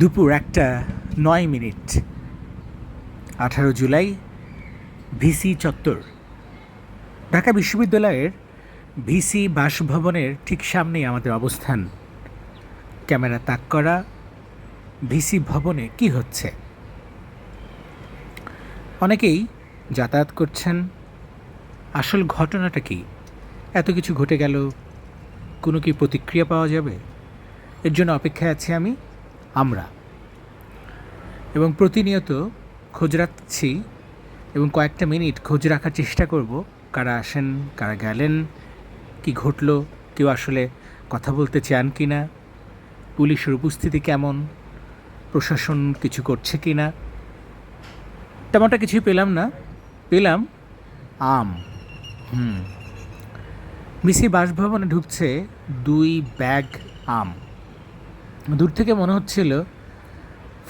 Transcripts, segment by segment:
দুপুর একটা, নয় মিনিট। আঠারো জুলাই, ভিসি চত্বর। ঢাকা বিশ্ববিদ্যালয়ের ভিসি বাসভবনের ঠিক সামনেই আমাদের অবস্থান। ক্যামেরা তাক করা, ভিসি ভবনে কি হচ্ছে? অনেকেই যাতায়াত করছেন। আসল ঘটনাটা কি? এত কিছু ঘটে গেল, কোনো কি প্রতিক্রিয়া পাওয়া যাবে? এর জন্য অপেক্ষায় আছি আমি। আমরা। এবং প্রতিনিয়ত খোঁজ রাখছি এবং কয়েকটা মিনিট খোঁজ রাখার চেষ্টা করব, কারা আসেন, কারা গেলেন, কি ঘটলো, কেউ আসলে কথা বলতে চান কি না পুলিশের উপস্থিতি কেমন, প্রশাসন কিছু করছে কি না তেমনটা কিছুই পেলাম না। পেলাম আম। হুম। মিসি বাসভবনে ঢুকছে দুই ব্যাগ আম। দূর থেকে মনে হচ্ছিল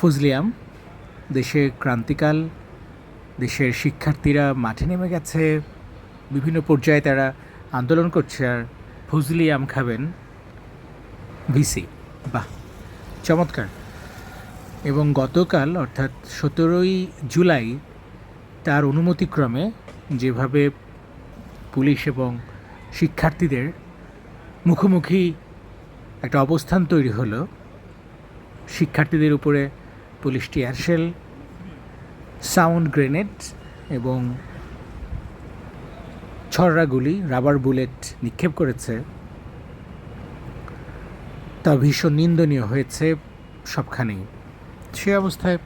ফজলিয়াম দেশের ক্রান্তিকাল, দেশের শিক্ষার্থীরা মাঠে নেমে গেছে, বিভিন্ন পর্যায়ে তারা আন্দোলন করছে আর ফজলি আম খাবেন ভিসি। বাহ, চমৎকার। এবং গতকাল, অর্থাৎ সতেরোই জুলাই, তার অনুমতিক্রমে যেভাবে পুলিশ এবং শিক্ষার্থীদের মুখোমুখি একটা অবস্থান তৈরি হলো শিক্ষার্থীদের উপরে পুলিশ টিয়ারশেল সাউন্ড গ্রেনেড এবং ছড়রা গুলি, রাবার বুলেট নিক্ষেপ করেছে। তা ভীষণ নিন্দনীয় হয়েছে সবখানেই। সে অবস্থায়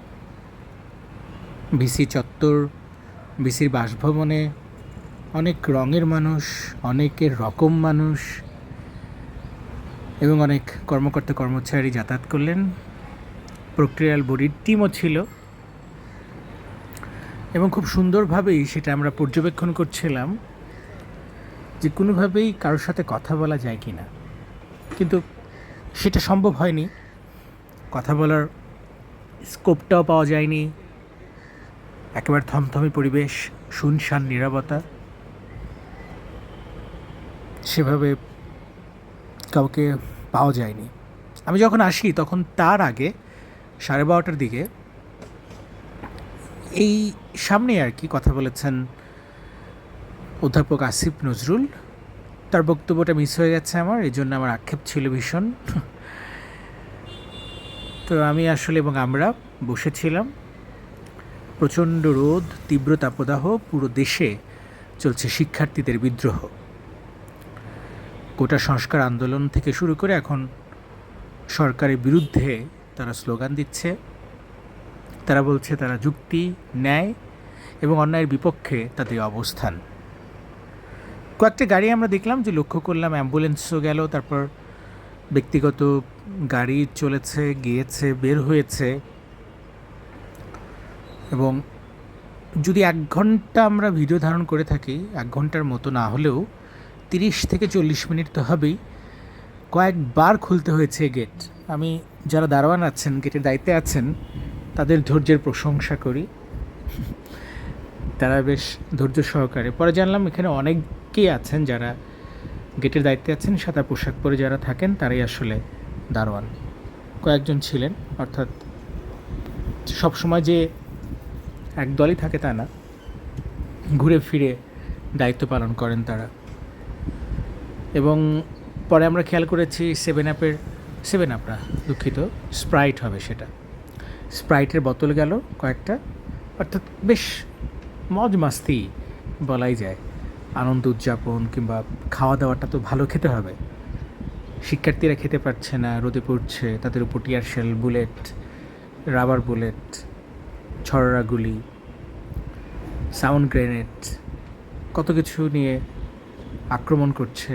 ভিসি চত্বর, ভিসির বাসভবনে অনেক রঙের মানুষ, অনেকের রকম মানুষ এবং অনেক কর্মকর্তা কর্মচারী যাতায়াত করলেন। প্রক্রিয়াল বডির টিমও ছিল। এবং খুব সুন্দরভাবেই সেটা আমরা পর্যবেক্ষণ করছিলাম যে কোনোভাবেই কারোর সাথে কথা বলা যায় কি না কিন্তু সেটা সম্ভব হয়নি। কথা বলার স্কোপটাও পাওয়া যায়নি। একেবারে থমথমে পরিবেশ, শুনশান, নিরবতা। সেভাবে কাউকে পাওয়া যায়নি। আমি যখন আসি তখন তার আগে সাড়ে বারোটার দিকে এই সামনে আর কি কথা বলেছেন অধ্যাপক আসিফ নজরুল। তার বক্তব্যটা মিস হয়ে গেছে আমার এই জন্য আমার আক্ষেপ ছিল ভীষণ। তো আমি আসলে এবং আমরা বসেছিলাম। প্রচণ্ড রোদ, তীব্র তাপদাহ, পুরো দেশে চলছে শিক্ষার্থীদের বিদ্রোহ। গোটা সংস্কার আন্দোলন থেকে শুরু করে এখন সরকারের বিরুদ্ধে তারা স্লোগান দিচ্ছে। তারা বলছে তারা যুক্তি, ন্যায় এবং অন্যায়ের বিপক্ষে তাদের অবস্থান। কয়েকটা গাড়ি আমরা দেখলাম যে লক্ষ্য করলাম, অ্যাম্বুলেন্সও গেল, তারপর ব্যক্তিগত গাড়ি চলেছে, গিয়েছে, বের হয়েছে। এবং যদি এক ঘণ্টা আমরা ভিডিও ধারণ করে থাকি, এক ঘণ্টার মতো না হলেও তিরিশ থেকে চল্লিশ মিনিট তো হবেই, কয়েকবার খুলতে হয়েছে গেট আমি যারা দারোয়ান আছেন, গেটের দায়িত্বে আছেন, তাদের ধৈর্যের প্রশংসা করি। তারা বেশ ধৈর্য সহকারে। পরে জানলাম এখানে অনেকেই আছেন যারা গেটের দায়িত্বে আছেন, সাদা পোশাক পরে যারা থাকেন, তারাই আসলে দারোয়ান। কয়েকজন ছিলেন, অর্থাৎ সবসময় যে এক দলই থাকে তা না, ঘুরে ফিরে দায়িত্ব পালন করেন তারা। এবং পরে আমরা খেয়াল করেছি সেভেন আপের সেভেন আপ না দুঃখিত স্প্রাইট হবে সেটা। স্প্রাইটের বোতল গেল কয়েকটা, অর্থাৎ বেশ মজ মাস্তি বলাই যায়। আনন্দ উদযাপন কিংবা খাওয়া দাওয়াটা তো ভালো খেতে হবে। শিক্ষার্থীরা খেতে পারছে না, রোদে পড়ছে, তাদের উপর tear shell, bullet, rubber bullet ছড়রা গুলি, সাউন্ড গ্রেনেড, কত কিছু নিয়ে আক্রমণ করছে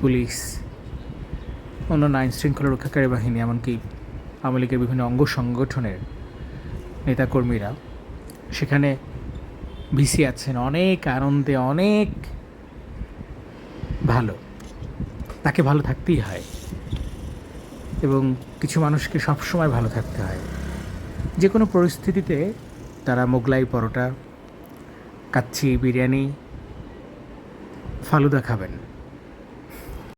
পুলিশ। অন্যান্য আইন শৃঙ্খলা রক্ষাকারী বাহিনী, এমনকি আওয়ামী লীগের বিভিন্ন অঙ্গ সংগঠনের নেতাকর্মীরা। সেখানে ভিসি আছেন, অনেক আনন্দে, অনেক ভালো। তাকে ভালো থাকতেই হয় এবং কিছু মানুষকে সবসময় ভালো থাকতে হয়। যে কোনো পরিস্থিতিতে তারা মোগলাই পরোটা, কাচ্চি বিরিয়ানি, ফালুদা খাবেন।